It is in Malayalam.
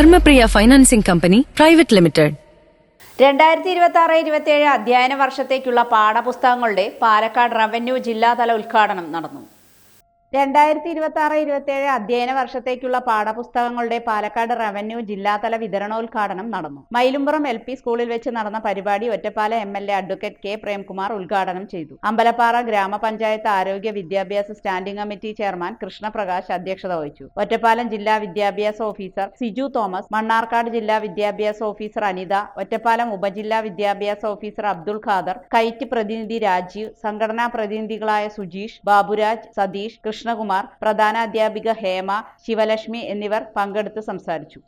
Dharmapriya financing company private limited. രണ്ടായിരത്തി ഇരുപത്തി ആറ് ഇരുപത്തിയേഴ് അധ്യയന വർഷത്തേക്കുള്ള പാഠപുസ്തകങ്ങളുടെ പാലക്കാട് റവന്യൂ ജില്ലാതല ഉദ്ഘാടനം നടന്നു. രണ്ടായിരത്തി ഇരുപത്തി ആറ് ഇരുപത്തിയേഴ് അധ്യയന വർഷത്തേക്കുള്ള പാഠപുസ്തകങ്ങളുടെ പാലക്കാട് റവന്യൂ ജില്ലാതല വിതരണോദ്ഘാടനം നടന്നു. മയിലുംപുറം എൽ പി സ്കൂളിൽ വെച്ച് നടന്ന പരിപാടി Ottapalam M L A advocate K Premkumar ഉദ്ഘാടനം ചെയ്തു. അമ്പലപ്പാറ ഗ്രാമപഞ്ചായത്ത് ആരോഗ്യ വിദ്യാഭ്യാസ സ്റ്റാൻഡിംഗ് കമ്മിറ്റി ചെയർമാൻ കൃഷ്ണപ്രകാശ് അധ്യക്ഷത വഹിച്ചു. ഒറ്റപ്പാലം ജില്ലാ വിദ്യാഭ്യാസ ഓഫീസർ സിജു തോമസ് മണ്ണാർക്കാട് ജില്ലാ വിദ്യാഭ്യാസ ഓഫീസർ അനിത ഒറ്റപ്പാലം ഉപജില്ലാ വിദ്യാഭ്യാസ ഓഫീസർ അബ്ദുൾ ഖാദർ കൈറ്റ് പ്രതിനിധി രാജീവ് സംഘടനാ പ്രതിനിധികളായ സുജീഷ് ബാബുരാജ് സതീഷ് കൃഷ്ണകുമാർ പ്രധാനാധ്യാപിക ഹേമ ശിവലക്ഷ്മി എന്നിവർ പങ്കെടുത്ത് സംസാരിച്ചു.